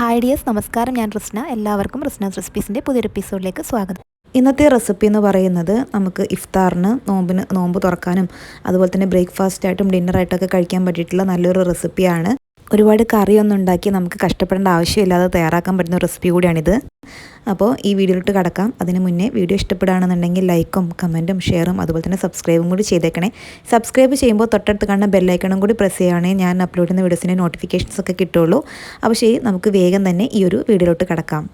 Hi dears നമസ്കാരം. ഞാൻ റിസ്ന. എല്ലാവർക്കും റിസ്നാസ് റെസിപ്പീസിന്റെ പുതിയൊരു എപ്പിസോഡിലേക്ക് സ്വാഗതം. ഇന്നത്തെ റെസിപ്പി എന്ന് പറയുന്നത് നമുക്ക് ഇഫ്താറിന് നോമ്പിന് നോമ്പ് തുറക്കാനും അതുപോലെ തന്നെ ബ്രേക്ക്ഫാസ്റ്റ് ആയിട്ടും ഡിന്നറായിട്ടൊക്കെ കഴിക്കാൻ പറ്റിയിട്ടുള്ള നല്ലൊരു റെസിപ്പിയാണ്. ഒരുപാട് കറിയൊന്നും ഉണ്ടാക്കി നമുക്ക് കഷ്ടപ്പെടേണ്ട ആവശ്യമില്ലാതെ തയ്യാറാക്കാൻ പറ്റുന്ന റെസിപ്പി കൂടിയാണിത്. അപ്പോൾ ഈ വീഡിയോയിലോട്ട് കടക്കാം. അതിന് മുന്നേ വീഡിയോ ഇഷ്ടപ്പെടുകയാണെന്നുണ്ടെങ്കിൽ ലൈക്കും കമന്റും ഷെയറും അതുപോലെ തന്നെ സബ്സ്ക്രൈബും കൂടി ചെയ്തേക്കണേ. സബ്സ്ക്രൈബ് ചെയ്യുമ്പോൾ തൊട്ടടുത്ത് കാണുന്ന ബെല്ലൈക്കണും കൂടി പ്രസ് ചെയ്യുകയാണെങ്കിൽ ഞാൻ അപ്ലോഡ് ചെയ്യുന്ന വീഡിയോസിന്റെ നോട്ടിഫിക്കേഷൻസ് ഒക്കെ കിട്ടുള്ളൂ അപ്പോൾ ശരി നമുക്ക് വേഗം തന്നെ ഈ ഒരു വീഡിയോയിലോട്ട് കടക്കാം.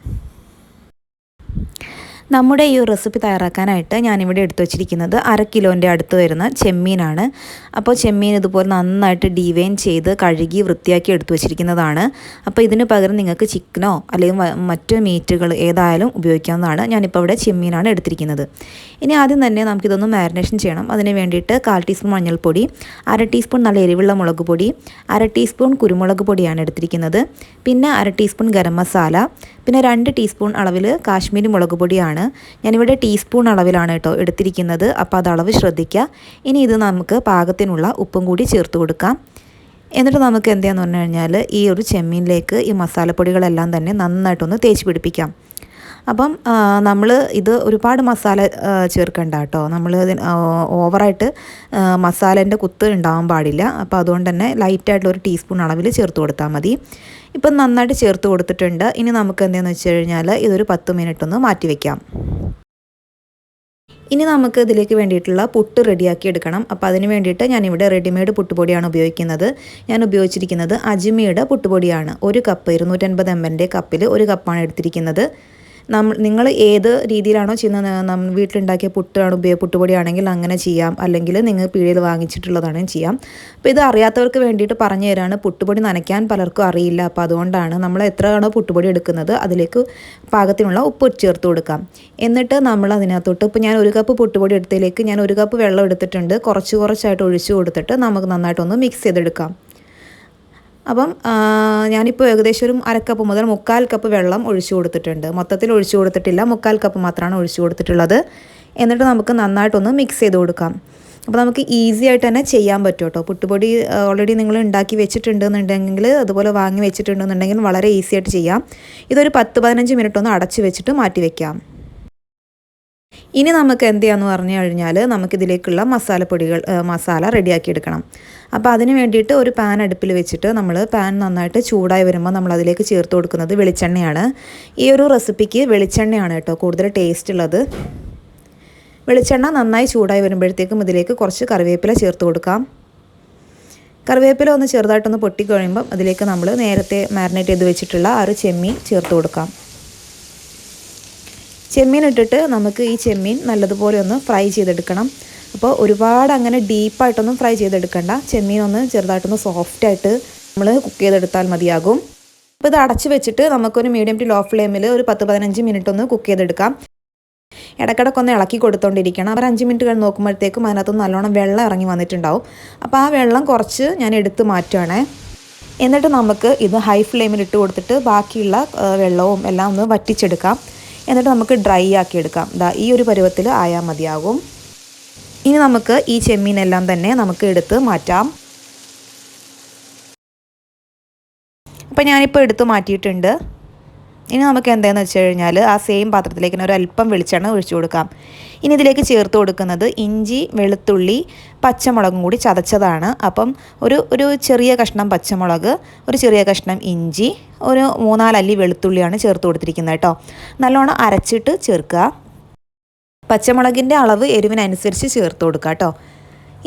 നമ്മുടെ ഈ റെസിപ്പി തയ്യാറാക്കാനായിട്ട് ഞാനിവിടെ എടുത്തു വച്ചിരിക്കുന്നത് അര കിലോന്റെ അടുത്ത് വരുന്ന ചെമ്മീനാണ്. അപ്പോൾ ചെമ്മീൻ ഇതുപോലെ നന്നായിട്ട് ഡിവൈൻ ചെയ്ത് കഴുകി വൃത്തിയാക്കി എടുത്തു വച്ചിരിക്കുന്നതാണ്. അപ്പോൾ ഇതിന് പകരം നിങ്ങൾക്ക് ചിക്കനോ അല്ലെങ്കിൽ മറ്റു മീറ്റുകൾ ഏതായാലും ഉപയോഗിക്കാവുന്നതാണ്. ഞാനിപ്പോൾ ഇവിടെ ചെമ്മീനാണ് എടുത്തിരിക്കുന്നത്. ഇനി ആദ്യം തന്നെ നമുക്കിതൊന്ന് മാരിനേഷൻ ചെയ്യണം. അതിന് വേണ്ടിയിട്ട് കാൽ ടീസ്പൂൺ മഞ്ഞൾപ്പൊടി അര ടീസ്പൂൺ നല്ല എരിവുള്ള മുളക് പൊടി അര ടീസ്പൂൺ കുരുമുളക് പൊടിയാണ് എടുത്തിരിക്കുന്നത്. പിന്നെ അര ടീസ്പൂൺ ഗരം മസാല പിന്നെ രണ്ട് ടീസ്പൂൺ അളവിൽ കാശ്മീരി മുളക് പൊടിയാണ് ഞാനിവിടെ ടീസ്പൂൺ അളവിലാണ് കേട്ടോ എടുത്തിരിക്കുന്നത്. അപ്പോൾ അത് അളവ് ശ്രദ്ധിക്കുക. ഇനി ഇത് നമുക്ക് പാകത്തിനുള്ള ഉപ്പും കൂടി ചേർത്ത് കൊടുക്കാം. എന്നിട്ട് നമുക്ക് എന്താണെന്ന് പറഞ്ഞു കഴിഞ്ഞാൽ ഈ ഒരു ചെമ്മീനിലേക്ക് ഈ മസാലപ്പൊടികളെല്ലാം തന്നെ നന്നായിട്ടൊന്ന് തേച്ച് പിടിപ്പിക്കാം. അപ്പം നമ്മൾ ഇത് ഒരുപാട് മസാല ചേർക്കണ്ട കേട്ടോ. നമ്മൾ ഓവറായിട്ട് മസാലേന്റെ കുത്ത് ഉണ്ടാവാൻ പാടില്ല. അപ്പോൾ അതുകൊണ്ട് തന്നെ ലൈറ്റായിട്ടുള്ള ഒരു ടീസ്പൂൺ അളവിൽ ചേർത്ത് കൊടുത്താൽ മതി. ഇപ്പം നന്നായിട്ട് ചേർത്ത് കൊടുത്തിട്ടുണ്ട്. ഇനി നമുക്ക് എന്താണെന്ന് വെച്ച് കഴിഞ്ഞാൽ ഇതൊരു പത്ത് മിനിറ്റ് ഒന്ന് മാറ്റി വയ്ക്കാം ഇനി നമുക്ക് ഇതിലേക്ക് വേണ്ടിയിട്ടുള്ള പുട്ട് റെഡിയാക്കി എടുക്കണം. അപ്പോൾ അതിന് വേണ്ടിയിട്ട് ഞാനിവിടെ റെഡിമെയ്ഡ് പുട്ടുപൊടിയാണ് ഉപയോഗിക്കുന്നത്. ഞാൻ ഉപയോഗിച്ചിരിക്കുന്നത് അജ്മിയുടെ പുട്ടുപൊടിയാണ്. ഒരു കപ്പ് ഇരുന്നൂറ്റൻപത് എം എല്ലിന്റെ കപ്പിൽ ഒരു കപ്പാണ് എടുത്തിരിക്കുന്നത്. നമ്മൾ നിങ്ങൾ ഏത് രീതിയിലാണോ ചെയ്യുന്നത് വീട്ടിലുണ്ടാക്കിയ പുട്ടാണ് ഉപയോഗ പുട്ടുപൊടിയാണെങ്കിൽ അങ്ങനെ ചെയ്യാം. അല്ലെങ്കിൽ നിങ്ങൾ പീടിയിൽ വാങ്ങിച്ചിട്ടുള്ളതാണ് ചെയ്യാം. അപ്പോൾ ഇത് അറിയാത്തവർക്ക് വേണ്ടിയിട്ട് പറഞ്ഞു തരാണ്. പുട്ടുപൊടി നനയ്ക്കാൻ പലർക്കും അറിയില്ല. അപ്പോൾ അതുകൊണ്ടാണ് നമ്മൾ എത്രയാണോ പുട്ടുപൊടി എടുക്കുന്നത് അതിലേക്ക് പാകത്തിനുള്ള ഉപ്പ് ചേർത്ത് കൊടുക്കാം. എന്നിട്ട് നമ്മൾ അതിനകത്തോട്ട് ഇപ്പോൾ ഞാൻ ഒരു കപ്പ് പുട്ടുപൊടി എടുത്തതിലേക്ക് ഞാൻ ഒരു കപ്പ് വെള്ളം എടുത്തിട്ടുണ്ട്. കുറച്ച് കുറച്ചായിട്ട് ഒഴിച്ചു കൊടുത്തിട്ട് നമുക്ക് നന്നായിട്ടൊന്ന് മിക്സ് ചെയ്തെടുക്കാം. അപ്പം ഞാനിപ്പോൾ ഏകദേശം ഒരു അരക്കപ്പ് മുതൽ മുക്കാൽ കപ്പ് വെള്ളം ഒഴിച്ചു കൊടുത്തിട്ടുണ്ട്. മൊത്തത്തിൽ ഒഴിച്ചു കൊടുത്തിട്ടില്ല. മുക്കാൽ കപ്പ് മാത്രമാണ് ഒഴിച്ചു കൊടുത്തിട്ടുള്ളത്. എന്നിട്ട് നമുക്ക് നന്നായിട്ടൊന്ന് മിക്സ് ചെയ്ത് കൊടുക്കാം. അപ്പോൾ നമുക്ക് ഈസി ആയിട്ട് തന്നെ ചെയ്യാൻ പറ്റും കേട്ടോ പുട്ടുപൊടി ഓൾറെഡി നിങ്ങൾ ഉണ്ടാക്കി വെച്ചിട്ടുണ്ടെന്നുണ്ടെങ്കിൽ അതുപോലെ വാങ്ങി വെച്ചിട്ടുണ്ടെന്നുണ്ടെങ്കിൽ വളരെ ഈസി ആയിട്ട് ചെയ്യാം. ഇതൊരു പത്ത് പതിനഞ്ച് മിനിറ്റ് ഒന്ന് അടച്ച് വെച്ചിട്ട് മാറ്റി വെക്കാം. ഇനി നമുക്ക് എന്ത് ചെയ്യാന്ന് പറഞ്ഞു കഴിഞ്ഞാൽ നമുക്കിതിലേക്കുള്ള മസാലപ്പൊടികൾ മസാല റെഡിയാക്കി എടുക്കണം. അപ്പോൾ അതിന് വേണ്ടിയിട്ട് ഒരു പാൻ അടുപ്പിൽ വെച്ചിട്ട് നമ്മൾ പാൻ നന്നായിട്ട് ചൂടായി വരുമ്പോൾ നമ്മൾ അതിലേക്ക് ചേർത്ത് കൊടുക്കുന്നത് വെളിച്ചെണ്ണയാണ്. ഈ ഒരു റെസിപ്പിക്ക് വെളിച്ചെണ്ണയാണ് കേട്ടോ കൂടുതൽ ടേസ്റ്റ് ഉള്ളത്. വെളിച്ചെണ്ണ നന്നായി ചൂടായി വരുമ്പോഴത്തേക്കും ഇതിലേക്ക് കുറച്ച് കറിവേപ്പില ചേർത്ത് കൊടുക്കാം. കറിവേപ്പില ഒന്ന് ചെറുതായിട്ടൊന്ന് പൊട്ടി കഴിയുമ്പം അതിലേക്ക് നമ്മൾ നേരത്തെ മാരിനേറ്റ് ചെയ്ത് വെച്ചിട്ടുള്ള ആ ഒരു ചെമ്മീൻ ചേർത്ത് കൊടുക്കാം. ചെമ്മീൻ ഇട്ടിട്ട് നമുക്ക് ഈ ചെമ്മീൻ നല്ലതുപോലെ ഒന്ന് ഫ്രൈ ചെയ്തെടുക്കണം. അപ്പോൾ ഒരുപാട് അങ്ങനെ ഡീപ്പായിട്ടൊന്നും ഫ്രൈ ചെയ്തെടുക്കണ്ട. ചെമ്മീൻ ഒന്ന് ചെറുതായിട്ടൊന്ന് സോഫ്റ്റായിട്ട് നമ്മൾ കുക്ക് ചെയ്തെടുത്താൽ മതിയാകും. അപ്പോൾ ഇത് അടച്ച് വെച്ചിട്ട് നമുക്കൊരു മീഡിയം ടു ലോ ഫ്ലെയിമിൽ ഒരു പത്ത് പതിനഞ്ച് മിനിറ്റ് ഒന്ന് കുക്ക് ചെയ്തെടുക്കാം. ഇടയ്ക്കിടയ്ക്ക് ഇളക്കി കൊടുത്തോണ്ടിരിക്കണം. അവർ അഞ്ച് മിനിറ്റ് കഴിഞ്ഞ് നോക്കുമ്പോഴത്തേക്കും അതിനകത്ത് നല്ലോണം വെള്ളം ഇറങ്ങി വന്നിട്ടുണ്ടാവും. അപ്പോൾ ആ വെള്ളം കുറച്ച് ഞാൻ എടുത്ത് മാറ്റുകയാണേ എന്നിട്ട് നമുക്ക് ഇത് ഹൈ ഫ്ലെയിമിൽ ഇട്ട് കൊടുത്തിട്ട് ബാക്കിയുള്ള വെള്ളവും എല്ലാം ഒന്ന് വറ്റിച്ചെടുക്കാം. എന്നിട്ട് നമുക്ക് ഡ്രൈ ആക്കി എടുക്കാം ഈ ഒരു പരുവത്തിൽ ആയാൽ മതിയാകും. ഇനി നമുക്ക് ഈ ചെമ്മീനെല്ലാം തന്നെ നമുക്ക് എടുത്ത് മാറ്റാം. അപ്പം ഞാനിപ്പോൾ എടുത്ത് മാറ്റിയിട്ടുണ്ട്. ഇനി നമുക്ക് എന്താണെന്ന് വെച്ച് കഴിഞ്ഞാൽ ആ സെയിം പാത്രത്തിലേക്ക് ഒരു അല്പം വെളിച്ചെണ്ണ ഒഴിച്ചു കൊടുക്കാം. ഇനി ഇതിലേക്ക് ചേർത്ത് കൊടുക്കുന്നത് ഇഞ്ചി വെളുത്തുള്ളി പച്ചമുളകും കൂടി ചതച്ചതാണ്. അപ്പം ഒരു ഒരു ചെറിയ കഷ്ണം പച്ചമുളക് ഒരു ചെറിയ കഷ്ണം ഇഞ്ചി ഒരു മൂന്നാലല്ലി വെളുത്തുള്ളിയാണ് ചേർത്ത് കൊടുത്തിരിക്കുന്നത് കേട്ടോ. നല്ലോണം അരച്ചിട്ട് ചേർക്കുക. പച്ചമുളകിന്റെ അളവ് എരിവിനനുസരിച്ച് ചേർത്ത് കൊടുക്കുക കേട്ടോ.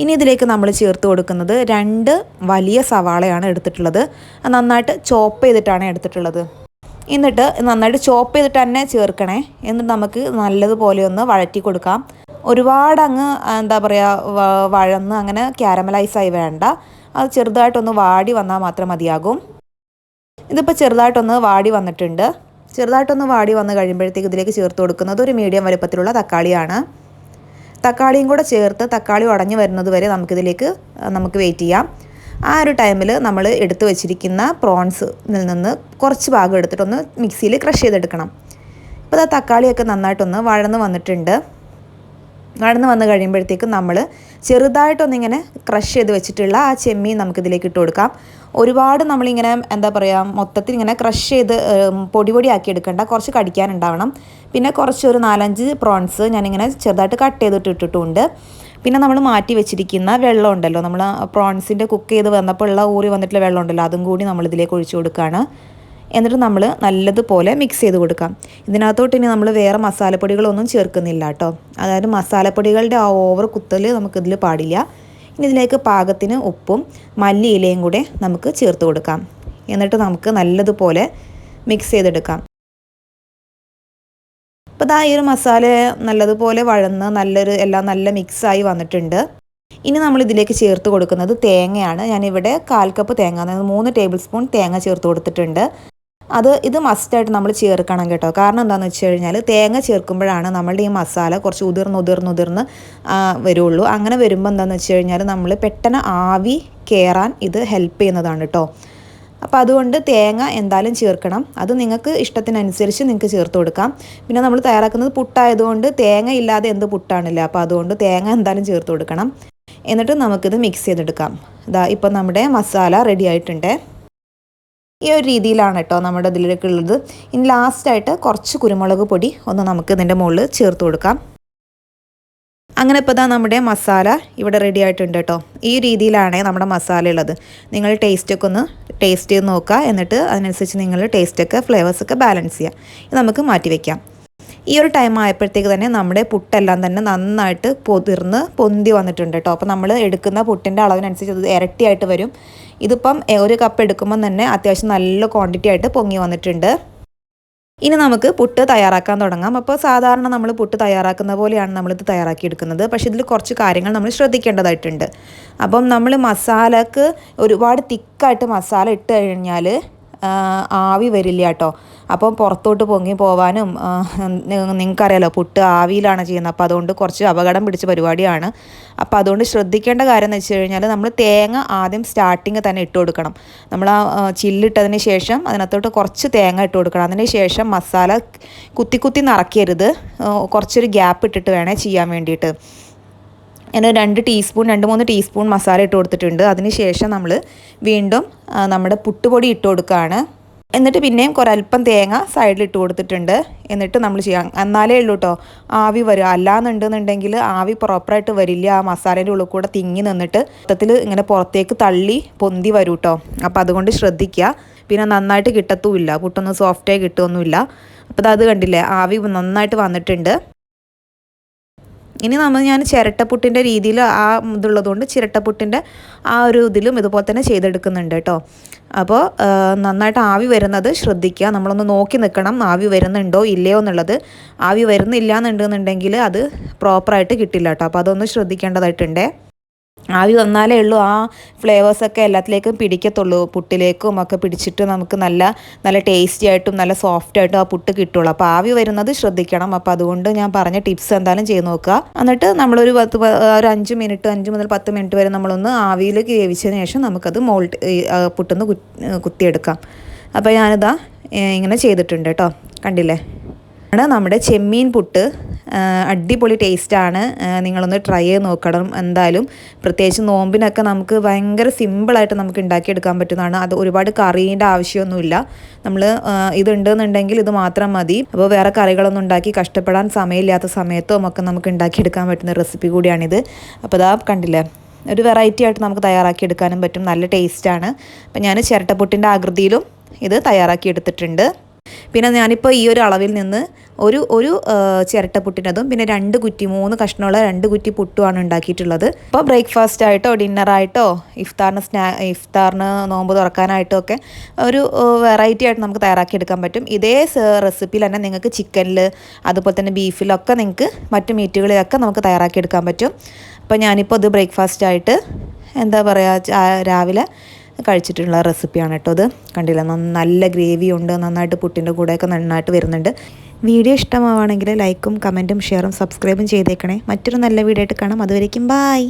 ഇനി ഇതിലേക്ക് നമ്മൾ ചേർത്ത് കൊടുക്കുന്നത് രണ്ട് വലിയ സവാളയാണ് എടുത്തിട്ടുള്ളത്. നന്നായിട്ട് ചോപ്പ് ചെയ്തിട്ടാണ് എടുത്തിട്ടുള്ളത്. എന്നിട്ട് നന്നായിട്ട് ചോപ്പ് ചെയ്തിട്ട് തന്നെ ചേർക്കണേ. എന്നിട്ട് നമുക്ക് നല്ലതുപോലെ ഒന്ന് വഴറ്റി കൊടുക്കാം. ഒരുപാട് അങ്ങ് എന്താ പറയുക വഴന്ന് അങ്ങനെ ക്യാരമലൈസായി വേണ്ട. അത് ചെറുതായിട്ടൊന്ന് വാടി വന്നാൽ മാത്രം മതിയാകും. ഇതിപ്പോൾ ചെറുതായിട്ടൊന്ന് വാടി വന്നിട്ടുണ്ട്. ചെറുതായിട്ടൊന്ന് വാടി വന്ന് കഴിയുമ്പോഴത്തേക്ക് ഇതിലേക്ക് ചേർത്ത് കൊടുക്കുന്നത് ഒരു മീഡിയം വലുപ്പത്തിലുള്ള തക്കാളിയാണ്. തക്കാളിയും കൂടെ ചേർത്ത് തക്കാളി ഉടഞ്ഞു വരുന്നത് വരെ നമുക്കിതിലേക്ക് നമുക്ക് വെയിറ്റ് ചെയ്യാം. ആ ഒരു ടൈമിൽ നമ്മൾ എടുത്തു വെച്ചിരിക്കുന്ന പ്രോൺസിൽ നിന്ന് കുറച്ച് ഭാഗം എടുത്തിട്ടൊന്ന് മിക്സിയിൽ ക്രഷ് ചെയ്തെടുക്കണം. ഇപ്പോൾ ആ തക്കാളിയൊക്കെ നന്നായിട്ടൊന്ന് വഴന്ന് വന്നിട്ടുണ്ട്. നടന്ന് വന്ന് കഴിയുമ്പോഴത്തേക്കും നമ്മൾ ചെറുതായിട്ടൊന്നിങ്ങനെ ക്രഷ് ചെയ്ത് വെച്ചിട്ടുള്ള ആ ചെമ്മീൻ നമുക്കിതിലേക്ക് ഇട്ട് കൊടുക്കാം. ഒരുപാട് നമ്മളിങ്ങനെ എന്താ പറയുക മൊത്തത്തിൽ ഇങ്ങനെ ക്രഷ് ചെയ്ത് പൊടി പൊടി ആക്കി എടുക്കണ്ട. കുറച്ച് കടിക്കാനുണ്ടാവണം. പിന്നെ കുറച്ച് ഒരു നാലഞ്ച് പ്രോൺസ് ഞാനിങ്ങനെ ചെറുതായിട്ട് കട്ട് ചെയ്തിട്ട് ഇട്ടിട്ടുണ്ട്. പിന്നെ നമ്മൾ മാറ്റി വെച്ചിരിക്കുന്ന വെള്ളം ഉണ്ടല്ലോ. നമ്മൾ പ്രോൺസിന്റെ കുക്ക് ചെയ്ത് വന്നപ്പോൾ ഉള്ള ഊറി വന്നിട്ടുള്ള വെള്ളം ഉണ്ടല്ലോ. അതും കൂടി നമ്മൾ ഇതിലേക്ക് ഒഴിച്ചു കൊടുക്കുകയാണ് എന്നിട്ട് നമ്മൾ നല്ലതുപോലെ മിക്സ് ചെയ്ത് കൊടുക്കാം. ഇതിനകത്തോട്ട് ഇനി നമ്മൾ വേറെ മസാലപ്പൊടികളൊന്നും ചേർക്കുന്നില്ല കേട്ടോ അതായത് മസാലപ്പൊടികളുടെ ആ ഓവർ കുത്തൽ നമുക്കിതിൽ പാടില്ല. ഇനി ഇതിലേക്ക് പാകത്തിന് ഉപ്പും മല്ലിയിലയും കൂടെ നമുക്ക് ചേർത്ത് കൊടുക്കാം. എന്നിട്ട് നമുക്ക് നല്ലതുപോലെ മിക്സ് ചെയ്തെടുക്കാം. അപ്പോൾ ഇതാ ഈ ഒരു മസാല നല്ലതുപോലെ വഴന്ന് നല്ലൊരു എല്ലാം നല്ല മിക്സായി വന്നിട്ടുണ്ട്. ഇനി നമ്മൾ ഇതിലേക്ക് ചേർത്ത് കൊടുക്കുന്നത് തേങ്ങയാണ്. ഞാനിവിടെ കാൽ കപ്പ് തേങ്ങ അതായത് മൂന്ന് ടേബിൾ സ്പൂൺ തേങ്ങ ചേർത്ത് കൊടുത്തിട്ടുണ്ട്. അത് ഇത് മസ്റ്റായിട്ട് നമ്മൾ ചേർക്കണം കേട്ടോ. കാരണം എന്താണെന്ന് വെച്ച് കഴിഞ്ഞാൽ തേങ്ങ ചേർക്കുമ്പോഴാണ് നമ്മളുടെ ഈ മസാല കുറച്ച് ഉതിർന്ന് ഉതിർന്ന് ഉതിർന്ന് വരുള്ളൂ. അങ്ങനെ വരുമ്പോൾ എന്താണെന്ന് വെച്ച് കഴിഞ്ഞാൽ നമ്മൾ പെട്ടെന്ന് ആവി കയറാൻ ഇത് ഹെൽപ്പ് ചെയ്യുന്നതാണ് കേട്ടോ. അപ്പോൾ അതുകൊണ്ട് തേങ്ങ എന്തായാലും ചേർക്കണം. അത് നിങ്ങൾക്ക് ഇഷ്ടത്തിനനുസരിച്ച് നിങ്ങൾക്ക് ചേർത്ത് കൊടുക്കാം. പിന്നെ നമ്മൾ തയ്യാറാക്കുന്നത് പുട്ടായതുകൊണ്ട് തേങ്ങ ഇല്ലാതെ എന്ത് പുട്ടാണില്ല. അപ്പോൾ അതുകൊണ്ട് തേങ്ങ എന്തായാലും ചേർത്ത് കൊടുക്കണം. എന്നിട്ട് നമുക്കിത് മിക്സ് ചെയ്തെടുക്കാം. ഇതാ ഇപ്പം നമ്മുടെ മസാല റെഡി ആയിട്ടുണ്ട്. ഈ ഒരു രീതിയിലാണ് കേട്ടോ നമ്മുടെ ഇതിലേക്ക് ഉള്ളത്. ഇനി ലാസ്റ്റായിട്ട് കുറച്ച് കുരുമുളക് പൊടി ഒന്ന് നമുക്ക് ഇതിന്റെ മുകളിൽ ചേർത്ത് കൊടുക്കാം. അങ്ങനെ ഇപ്പോൾ ദാ നമ്മുടെ മസാല ഇവിടെ റെഡി ആയിട്ടുണ്ട് കേട്ടോ ഈ രീതിയിലാണ് നമ്മുടെ മസാല ഉള്ളത്. നിങ്ങൾ ടേസ്റ്റൊക്കെ ഒന്ന് ടേസ്റ്റ് ചെയ്ത് നോക്കുക. എന്നിട്ട് അതിനനുസരിച്ച് നിങ്ങൾ ടേസ്റ്റൊക്കെ ഫ്ലേവേഴ്സൊക്കെ ബാലൻസ് ചെയ്യുക. ഇത് നമുക്ക് മാറ്റി വയ്ക്കാം ഈ ഒരു ടൈം ആയപ്പോഴത്തേക്ക് തന്നെ നമ്മുടെ പുട്ടെല്ലാം തന്നെ നന്നായിട്ട് പൊതിർന്ന് പൊന്തി വന്നിട്ടുണ്ട് കേട്ടോ അപ്പോൾ നമ്മൾ എടുക്കുന്ന പുട്ടിന്റെ അളവിനനുസരിച്ച് അത് ഇരട്ടിയായിട്ട് വരും. ഇതിപ്പം ഒരു കപ്പ് എടുക്കുമ്പം തന്നെ അത്യാവശ്യം നല്ല ക്വാണ്ടിറ്റി ആയിട്ട് പൊങ്ങി വന്നിട്ടുണ്ട്. ഇനി നമുക്ക് പുട്ട് തയ്യാറാക്കാൻ തുടങ്ങാം. അപ്പോൾ സാധാരണ നമ്മൾ പുട്ട് തയ്യാറാക്കുന്ന പോലെയാണ് നമ്മളിത് തയ്യാറാക്കി എടുക്കുന്നത് പക്ഷേ ഇതിൽ കുറച്ച് കാര്യങ്ങൾ നമ്മൾ ശ്രദ്ധിക്കേണ്ടതായിട്ടുണ്ട്. അപ്പം നമ്മൾ മസാലക്ക് ഒരുപാട് തിക്കായിട്ട് മസാല ഇട്ട് കഴിഞ്ഞാൽ ആവി വരില്ല കേട്ടോ അപ്പം പുറത്തോട്ട് പൊങ്ങി പോവാനും നിങ്ങൾക്കറിയാലോ പുട്ട് ആവിയിലാണ് ചെയ്യുന്നത്. അപ്പോൾ അതുകൊണ്ട് കുറച്ച് അപകടം പിടിച്ച പരിപാടിയാണ്. അപ്പോൾ അതുകൊണ്ട് ശ്രദ്ധിക്കേണ്ട കാര്യം എന്ന് വെച്ച് കഴിഞ്ഞാൽ നമ്മൾ തേങ്ങ ആദ്യം സ്റ്റാർട്ടിങ് തന്നെ ഇട്ട് കൊടുക്കണം. നമ്മൾ ആ, ചില്ലിട്ടതിന് ശേഷം അതിനകത്തോട്ട് കുറച്ച് തേങ്ങ ഇട്ട് കൊടുക്കണം. അതിന് ശേഷം മസാല കുത്തി കുത്തി നിറയ്ക്കരുത്. കുറച്ചൊരു ഗ്യാപ്പ് ഇട്ടിട്ട് വേണേ ചെയ്യാൻ വേണ്ടിയിട്ട്. ഞാൻ രണ്ട് ടീസ്പൂൺ രണ്ട് മൂന്ന് ടീസ്പൂൺ മസാല ഇട്ട് കൊടുത്തിട്ടുണ്ട്. അതിന് ശേഷം നമ്മൾ വീണ്ടും നമ്മുടെ പുട്ടുപൊടി ഇട്ട് കൊടുക്കുകയാണ്. എന്നിട്ട് പിന്നെയും കുറൽപ്പം തേങ്ങ സൈഡിലിട്ട് കൊടുത്തിട്ടുണ്ട്. എന്നിട്ട് നമ്മൾ ചെയ്യാം എന്നാലേ ഉള്ളൂ കേട്ടോ ആവി വരും. അല്ലാന്നുണ്ടെന്നുണ്ടെങ്കിൽ ആവി പ്രോപ്പറായിട്ട് വരില്ല. ആ മസാലേന്റെ ഉള്ളിൽ കൂടെ തിങ്ങി നിന്നിട്ട് മൊത്തത്തിൽ ഇങ്ങനെ പുറത്തേക്ക് തള്ളി പൊന്തി വരും കേട്ടോ അപ്പോൾ അതുകൊണ്ട് ശ്രദ്ധിക്കുക പിന്നെ നന്നായിട്ട് കിട്ടത്തുമില്ല. പുട്ടൊന്നും സോഫ്റ്റായി കിട്ടുമൊന്നുമില്ല അപ്പോൾ അത് കണ്ടില്ലേ? ആവി നന്നായിട്ട് വന്നിട്ടുണ്ട്. ഇനി നമ്മൾ ഞാൻ ചിരട്ടപ്പുട്ടിന്റെ രീതിയിൽ ആ ഇതുള്ളതുകൊണ്ട് ചിരട്ടപ്പുട്ടിന്റെ ആ ഒരു ഇതിലും ഇതുപോലെ തന്നെ ചെയ്തെടുക്കുന്നുണ്ട് കേട്ടോ. അപ്പോൾ നന്നായിട്ട് ആവി വരുന്നത് ശ്രദ്ധിക്കുക. നമ്മളൊന്ന് നോക്കി നിൽക്കണം ആവി വരുന്നുണ്ടോ ഇല്ലയോ എന്നുള്ളത്. ആവി വരുന്നില്ല എന്നുണ്ടെന്നുണ്ടെങ്കിൽ അത് പ്രോപ്പറായിട്ട് കിട്ടില്ല കേട്ടോ. അപ്പോൾ അതൊന്ന് ശ്രദ്ധിക്കേണ്ടതായിട്ടുണ്ടേ. ആവി വന്നാലേ ഉള്ളൂ. ആ ഫ്ലേവേഴ്സൊക്കെ എല്ലാത്തിലേക്കും പിടിക്കത്തുള്ളൂ. പുട്ടിലേക്കും ഒക്കെ പിടിച്ചിട്ട് നമുക്ക് നല്ല നല്ല ടേസ്റ്റി ആയിട്ടും നല്ല സോഫ്റ്റ് ആയിട്ടും ആ പുട്ട് കിട്ടുള്ളൂ. അപ്പോൾ ആവി വരുന്നത് ശ്രദ്ധിക്കണം. അപ്പോൾ അതുകൊണ്ട് ഞാൻ പറഞ്ഞ ടിപ്സ് എന്തായാലും ചെയ്ത് നോക്കുക. എന്നിട്ട് നമ്മളൊരു പത്ത് ഒരു അഞ്ച് മിനിറ്റ് അഞ്ച് മുതൽ പത്ത് മിനിറ്റ് വരെ നമ്മളൊന്ന് ആവിയിൽ വേവിച്ചതിന് ശേഷം നമുക്കത് മോൾട്ട് പുട്ടൊന്ന് കുത്തിയെടുക്കാം. അപ്പോൾ ഞാനിതാ ഇങ്ങനെ ചെയ്തിട്ടുണ്ട് കേട്ടോ. കണ്ടില്ലേ? ആണ് നമ്മുടെ ചെമ്മീൻ പുട്ട്. അടിപൊളി ടേസ്റ്റാണ്. നിങ്ങളൊന്ന് ട്രൈ ചെയ്ത് നോക്കണം എന്തായാലും. പ്രത്യേകിച്ച് നോമ്പിനൊക്കെ നമുക്ക് ഭയങ്കര സിമ്പിളായിട്ട് നമുക്ക് ഉണ്ടാക്കിയെടുക്കാൻ പറ്റുന്നതാണ്. അത് ഒരുപാട് കറീന്റെ ആവശ്യമൊന്നുമില്ല. നമ്മൾ ഇതുണ്ടെന്നുണ്ടെങ്കിൽ ഇത് മാത്രം മതി. അപ്പോൾ വേറെ കറികളൊന്നും ഉണ്ടാക്കി കഷ്ടപ്പെടാൻ സമയമില്ലാത്ത സമയത്തും ഒക്കെ നമുക്ക് ഉണ്ടാക്കിയെടുക്കാൻ പറ്റുന്ന റെസിപ്പി കൂടിയാണിത്. അപ്പോൾ ഇതാ കണ്ടില്ലേ? ഒരു വെറൈറ്റി ആയിട്ട് നമുക്ക് തയ്യാറാക്കി എടുക്കാനും പറ്റും. നല്ല ടേസ്റ്റാണ് അപ്പം ഞാൻ ചിരട്ടപ്പൊട്ടിന്റെ ആകൃതിയിലും ഇത് തയ്യാറാക്കി എടുത്തിട്ടുണ്ട് പിന്നെ ഞാനിപ്പോൾ ഈ ഒരു അളവിൽ നിന്ന് ഒരു ഒരു ചിരട്ട പുട്ടിനതും പിന്നെ രണ്ട് കുറ്റി മൂന്ന് കഷ്ണമുള്ള രണ്ട് കുറ്റി പുട്ടുമാണ് ഉണ്ടാക്കിയിട്ടുള്ളത്. അപ്പോൾ ബ്രേക്ക്ഫാസ്റ്റ് ആയിട്ടോ ഡിന്നറായിട്ടോ ഇഫ്താറിന് സ്നാ ഇഫ്താറിന് നോമ്പ് തുറക്കാനായിട്ടോ ഒക്കെ ഒരു വെറൈറ്റി ആയിട്ട് നമുക്ക് തയ്യാറാക്കിയെടുക്കാൻ പറ്റും. ഇതേ റെസിപ്പി തന്നെ നിങ്ങൾക്ക് ചിക്കനിൽ അതുപോലെ തന്നെ ബീഫിലൊക്കെ നിങ്ങൾക്ക് മറ്റു മീറ്റുകളിലൊക്കെ നമുക്ക് തയ്യാറാക്കിയെടുക്കാൻ പറ്റും. അപ്പോൾ ഞാനിപ്പോൾ ഇത് ബ്രേക്ക്ഫാസ്റ്റ് ആയിട്ട് എന്താ പറയുക രാവിലെ കഴിച്ചിട്ടുള്ള റെസിപ്പിയാണ് കേട്ടോ അത് കണ്ടില്ല? നല്ല ഗ്രേവി ഉണ്ട്. നന്നായിട്ട് പുട്ടിന്റെ കൂടെയൊക്കെ നന്നായിട്ട് വരുന്നുണ്ട്. വീഡിയോ ഇഷ്ടമാവുകയാണെങ്കിൽ ലൈക്കും കമന്റും ഷെയറും സബ്സ്ക്രൈബും ചെയ്തേക്കണേ. മറ്റൊരു നല്ല വീഡിയോ ആയിട്ട് കാണാം. അതുവരേക്കും ബായ്